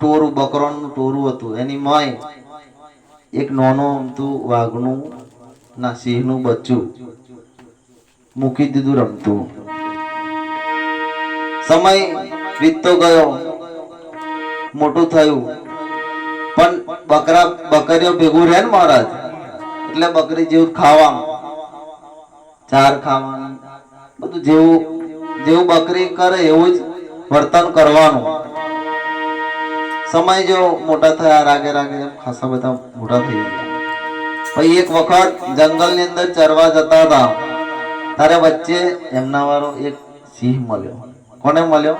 ટોરું, બકરોનું ટોરું હતું. એની મોય એક નાનો અમતું વાઘનું, ના, સિંહનું બચ્ચું મૂકી દીધું રમતું. સમય વીતતો ગયો. મોટું થયું. પણ બકરા, બકરીઓ ભેગું રહે ને મહારાજ? એટલે બકરી જેવું ખાવાનું ચાર ખાવાનું. બધું જેવું જેવું બકરી કરે એવું જ વર્તન કરવાનું. સમય જો મોટા થયા, રાગે રાગે ખાસા બધા મોટા થઈ ગયા. પછી એક વખત જંગલની અંદર ચરવા જતા હતા. તારે વચ્ચે એમના વાળો એક સિંહ મળ્યો. કોને મળ્યો?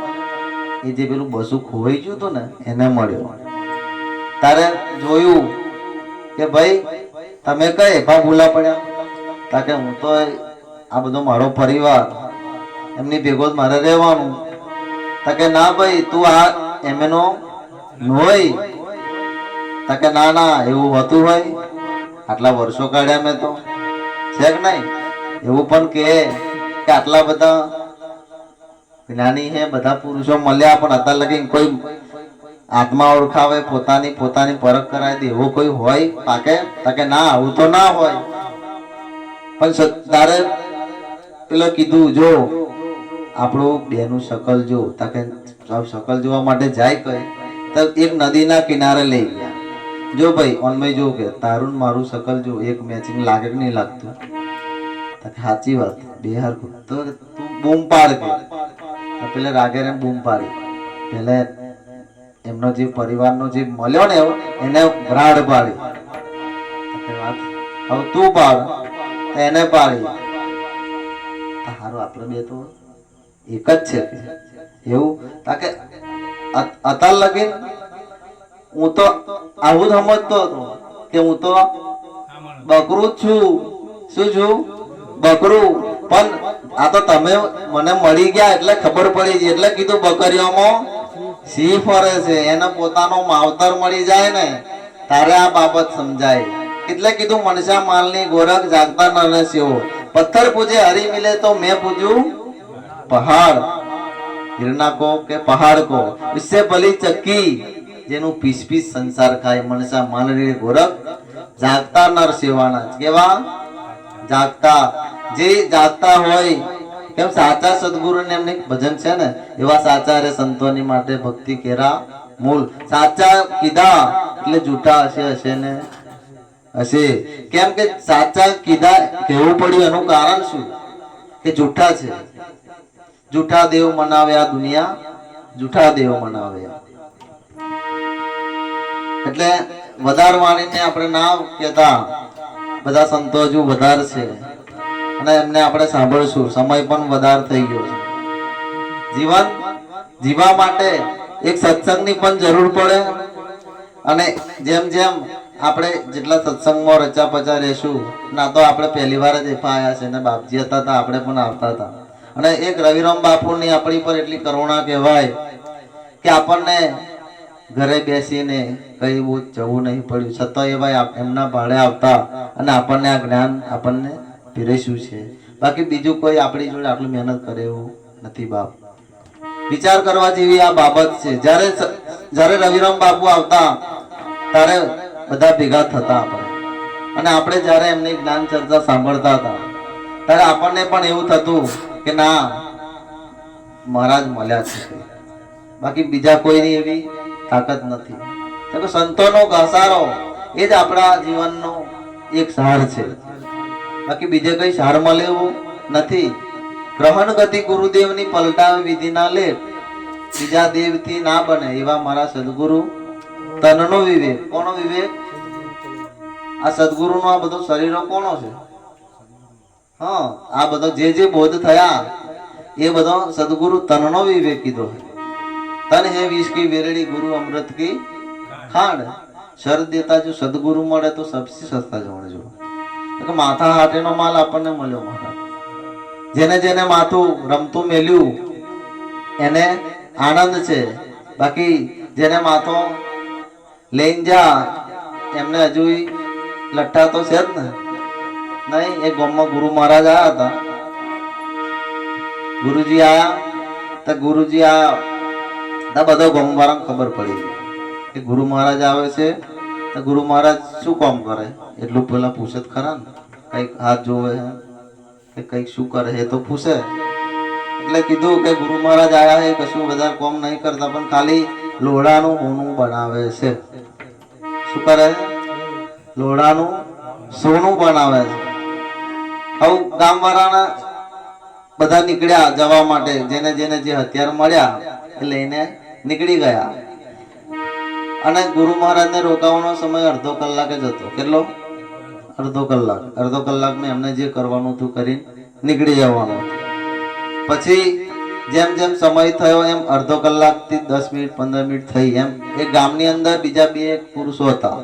એ જે પેલું બસું ખોવાઈ ગયું હતું ને, એને મળ્યો. તારે જોયું કે ભાઈ, તમે કઈ ભા ભૂલા પડ્યા? તા કે હું તો આ બધો મારો પરિવાર, એમની ભેગો જ મારે રહેવાનું. તા કે ના ભાઈ, તું આ એમનો હોય. કે ના ના, એવું હોતું હોય. આટલા વર્ષો કાઢ્યા મેં તો. છે કે નહીં? એવું પણ કે આટલા બધા જ્ઞાની હે, બધા પુરુષો મળ્યા, પણ અત્યાર લગી કોઈ આત્મા ઓળખાવે, પોતાની પોતાની પરખ કરાવી દે એવો કોઈ હોય પાકે? તકે ના, આવું તો ના હોય. પણ તારે પેલો કીધું, જો, આપણું બેનું શકલ જો, તાકે સકલ જોવા માટે જાય કઈ. તો એક નદીના કિનારે લઈ ગયા. જો ભાઈ ઓનમય જો કે તારું મારું શકલ જો એક મેચિંગ લાગે કે નહીં લાગતું? સાચી વાત બે હરખું તો તું બૂમ પાડ કે. પેલા રાગેર બૂમ પાડી. પેલે એમનો જે પરિવારનો જે મળ્યો ને એને રાડ પાડી. હવે તું પાડ. એને પાડી. હારું આપણે બે તો એક જ છે એવું? અત- અત્યાર લગીન હું તો આવું સમજતો હતો કે હું તો બકરું છું. શું છું? બકરું. પણ આ તો તમે મને મળી ગયા એટલે ખબર પડી ગઈ. એટલે કીધું બકરીઓમાં સિંહ ફરે છે. એને પોતાનો માવતર મળી જાય ને, તારે આ બાબત સમજાય. એટલે કીધું મનસા માલની ગોરખ જાગતા ન સેવો પથ્થર પૂજે હરી મિલે તો મેં પૂજ્યું પહાડ. હિરના કો કે પહાડ કો इससे ભલી ચક્કી જેનું પીસ પીસ સંસાર ખાય મનસા માનરી ગોરખ જાગતા નર સેવાના કેવા જાગતા જે જાગતા હોય કેમ સાચા સદગુરુ ને એમને એક ભજન છે ને એવા સાચા રે સંતોની માટે ભક્તિ કેરા મૂળ સાચા કીધા એટલે જૂઠા હશે હશે ને હશે કેમ કે સાચા કીધા કહેવું પડ્યું એનું કારણ શું કે જૂઠા છે જૂઠા દેવ મનાવે આ દુનિયા, જૂઠા દેવ મનાવે એટલે વધાર વાણીને આપણે ના કહેતા, બધા સંતો હજુ વધાર છે. અને એમને આપણે સાંભળશું, સમય પણ વધાર થઈ ગયો છે. જીવન જીવા માટે એક સત્સંગની પણ જરૂર પડે. અને જેમ જેમ આપણે જેટલા સત્સંગમાં રચા પચા રહેશું, ના તો આપણે પહેલી વાર જ એફા આવ્યા છે ને બાપજી હતા આપણે પણ આવતા હતા. અને એક રવિરામ બાપુની આપણી પર એટલી કરુણા કહેવાય કે આપણને ઘરે બેસીને કઈ બહુ જવું નહીં પડ્યું. છતાં એ ભાઈ એમના ભાડે આવતા અને આપણને આ જ્ઞાન આપણને પીરસ્યું છે. બાકી બીજું કોઈ આપણી જોડે આટલું મહેનત કરે એવું નથી બાપ. વિચાર કરવા જેવી આ બાબત છે. જ્યારે જ્યારે રવિરામ બાપુ આવતા, ત્યારે બધા ભેગા થતા આપણે. અને આપણે જ્યારે એમની જ્ઞાન ચર્ચા સાંભળતા હતા, ત્યારે આપણને પણ એવું થતું કે ના, મહારાજ મળ્યા છે. બાકી બીજા કોઈની એવી તાકાત નથી. સંતોનો ઘસારો એ જ આપણા જીવનનો એક સાર છે. બાકી બીજે કઈ સાર મળે એવું નથી. ગ્રહણ ગતિ ગુરુદેવની પલટાવી વિધિ ના લે બીજા દેવથી ના બને એવા મારા સદગુરુ તનનો વિવેક. કોનો વિવેક? આ સદગુરુનો આ બધો શરીરો કોનો છે? હા, આ બધો જે જે બોધ થયા, એ બધો સદગુરુ તનનો વિવેક કીધો. તન હે વિષ કી વેરડી ગુરુ અમૃત કી ખાંડ. શરદ દેતા જો સદગુરુ મળે તો સબસી સસ્તા જણ જો માથા હાટેનો માલ આપણને મળ્યો મહારાજ. જેને જેને માથું રમતું મેલ્યું, એને આનંદ છે. બાકી જેને માથો લઈને જા, એમને હજુ લઠ્ઠા તો છે જ ને. નહીં, એ ગામમાં ગુરુ મહારાજ આવ્યા હતા. ગુરુજી આવ્યા તો ગુરુજી આ બધો ગોમવાળાને ખબર પડી કે ગુરુ મહારાજ આવે છે. તો ગુરુ મહારાજ શું કામ કરે? એટલું પેલા પૂછે જ ખરા ને, કંઈક હાથ જોવે હે, કે કંઈક શું કરે એ તો પૂછે. એટલે કીધું કે ગુરુ મહારાજ આવ્યા એ કશું વધારે કોમ નહીં કરતા, પણ ખાલી લોઢાનું સોનું બનાવે છે. શું કરે? લોઢાનું સોનું બનાવે છે. હવે ગામવાળાના બધા નીકળ્યા જવા માટે, જેને જેને જે હથિયાર મળ્યા એ લઈને નીકળી ગયા. અને ગુરુ મહારાજને રોકાવાનો સમય અડધો કલાક જ હતો. કેટલો? અડધો કલાક. અડધો કલાકમાં એમને જે કરવાનું હતું કરી નીકળી જવાનું પછી જેમ જેમ સમય થયો, એમ અડધો કલાકથી દસ મિનિટ, પંદર મિનિટ થઈ. એમ એ ગામની અંદર બીજા બે પુરુષો હતા.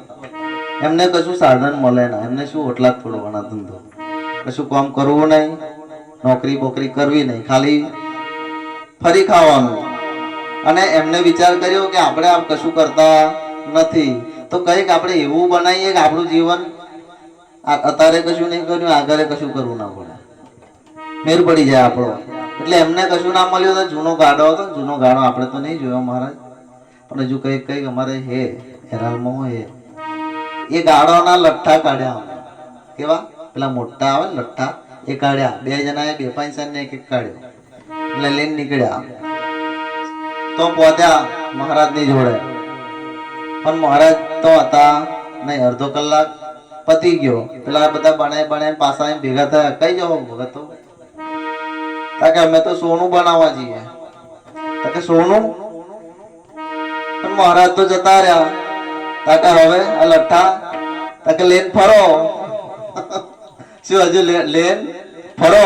એમને કશું સાધન મળે ના. એમને શું ઓટલા જ ફોડવાના ધંધો? કશું કામ કરવું નહીં, નોકરી બોકરી કરવી નહીં, ખાલી ફરી ખાવાનું. અને એમને વિચાર કર્યો કે આપણે આમ કશું કરતા નથી. તો કંઈક આપણે એવું બનાવીએ કે આપણું જીવન અત્યારે કશું નહીં કર્યું, આગળ કશું કરવું ના પડે. મેર પડી જાય આપણો. એટલે એમને કશું ના મળ્યું તો જૂનો ગાડો હતો, જૂનો ગાડો આપણે તો નહીં જોયો મહારાજ. પણ હજુ કંઈક કંઈક અમારે હે, હેરાલમાં હોય એ ગાડોના લઠ્ઠા કાઢ્યા. કેવા? પેલા મોટા આવે લઠ્ઠા એ કાઢ્યા. બે જણાએ બે પાંચ ને એક એક કાઢ્યો. એટલે લઈને નીકળ્યા. તો પહોંચ્યા મહારાજની જોડે. પણ મહારાજ તો હતા નહીં, અડધો કલાક પતી ગયો. પેલા બધા બને બને પાસા ભેગા થયા. કઈ જાઓ ભગત? તો કે અમે તો સોનું બનાવવા જઈએ. કે સોનું? પણ મહારાજ તો જતા રહ્યા. તા કે હવે આ લઠ્ઠા તાકે લેન ફરો. શું હજુ લેન ફરો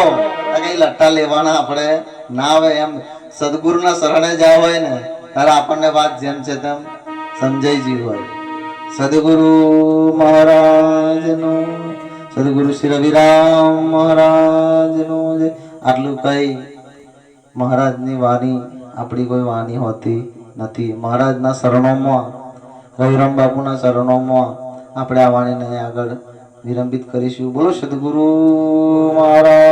તા લટ્ટા લેવાના આપણે? ના આવે એમ. સદગુરુના શરણે જાવ હોય ને ત્યારે આપણને વાત જેમ છે તેમ સમજાઈ જી હોય. સદગુરુ મહારાજનું, સદગુરુ શ્રી રવિરામ મહારાજનું જે આટલું કઈ મહારાજની વાણી, આપણી કોઈ વાણી હોતી નથી. મહારાજના શરણોમાં રવિરામ બાપુના શરણોમાં આપણે આ વાણીને આગળ વિલંબિત કરીશું. બોલો સદગુરુ મહારાજ.